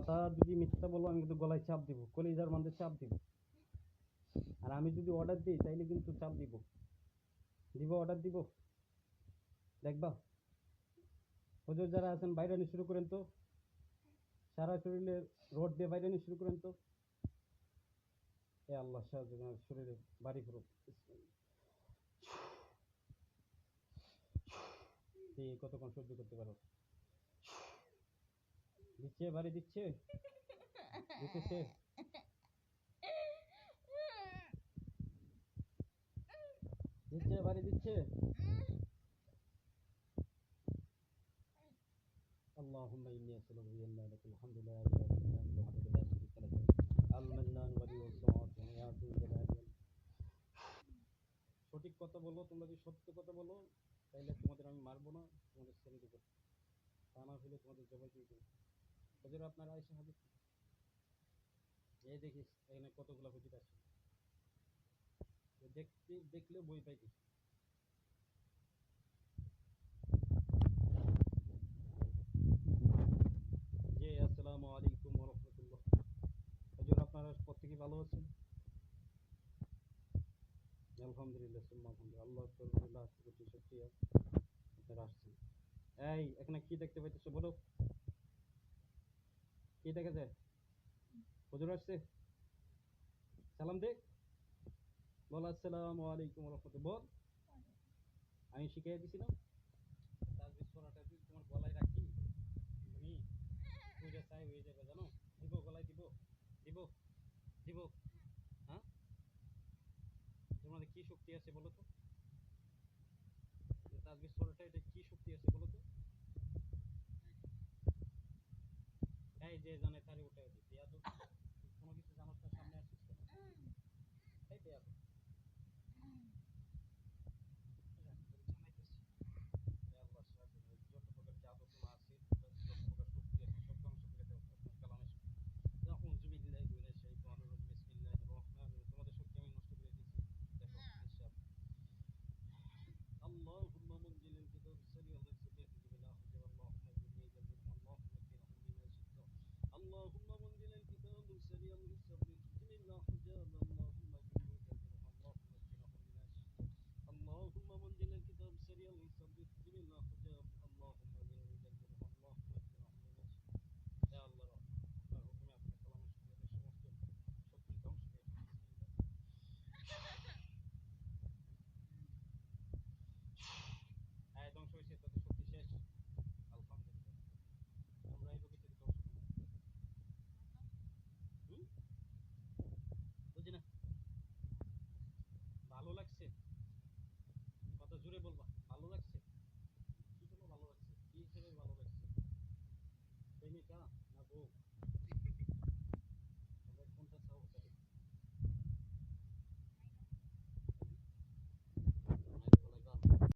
কথা যদি মিথ্যা বলো, আমি কিন্তু গলায় চাপ দিব, কলিজার মধ্যে চাপ দিব। আর আমি যদি অর্ডার দিই, তাইলে কিন্তু চাপ দিব। দিব অর্ডার দিব। দেখবা? হুজুর যারা আছেন বাইরে নিয়ে শুরু করেন তো। সারা শরীরে রোড দিয়ে বাইরে নিয়ে শুরু করেন তো। এ আল্লাহ সাহায্য শরীরে বাড়ি করুক কতক্ষণ সহ্য করতে পারো? দিচ্ছে বাড়ি দিচ্ছে দিতেছে দিচ্ছে বাড়ি দিচ্ছে اللهم إني أسألك بأن لك الحمد لا إله إلا أنت وحدك لا شريك لك المنان ولي السماوات يا ذو الجلال والإكرام সঠিক কথা বলো তোমরা যদি সত্য কথা বলো তাহলে তোমাদের আমি মারবো না তোমাদের ছেড়ে দেবো তা না হলে তোমাদের জবাই দিয়ে দেবো হুজুর আপনারা এসে হাজির এই দেখিস, এখানে কতগুলো হুজুর আছে। দেখতে, দেখলে বই পাইতি জি, আসসালামু আলাইকুম রাহমাতুল্লাহ। হুজুর আপনারা প্রত্যেকেই ভালো আছেন? আলহামদুলিল্লাহ আলহামদুলিল্লাহ। আল্লাহ কোটি আপনারা আসছেন এই, এখানে কি দেখতে পাইতেছো বলো? কি দেখা যায় হুজুর আসছে। সালাম দে। বল, আসসালামু আলাইকুম ওয়া বল। আমি শিখিয়ে দিছি না তাজবিজ পড়াটা যদি তোমার গলায় রাখি, তুমি পূজা চাই হয়ে যাবে, জানো? দিব গলায়, দিব দিব দিব। হ্যাঁ? তোমাদের কি শক্তি আছে বলো তো তাজবিজ পড়াটা এটা কি শক্তি আছে বলো তো এই যে জানে তারে উঠে লাগছে? কথা জুড়ে বলবা, ভালো লাগছে? কি জন্য ভালো লাগছে? কি হিসেবে ভালো লাগছে? প্রেমিকা না বউ?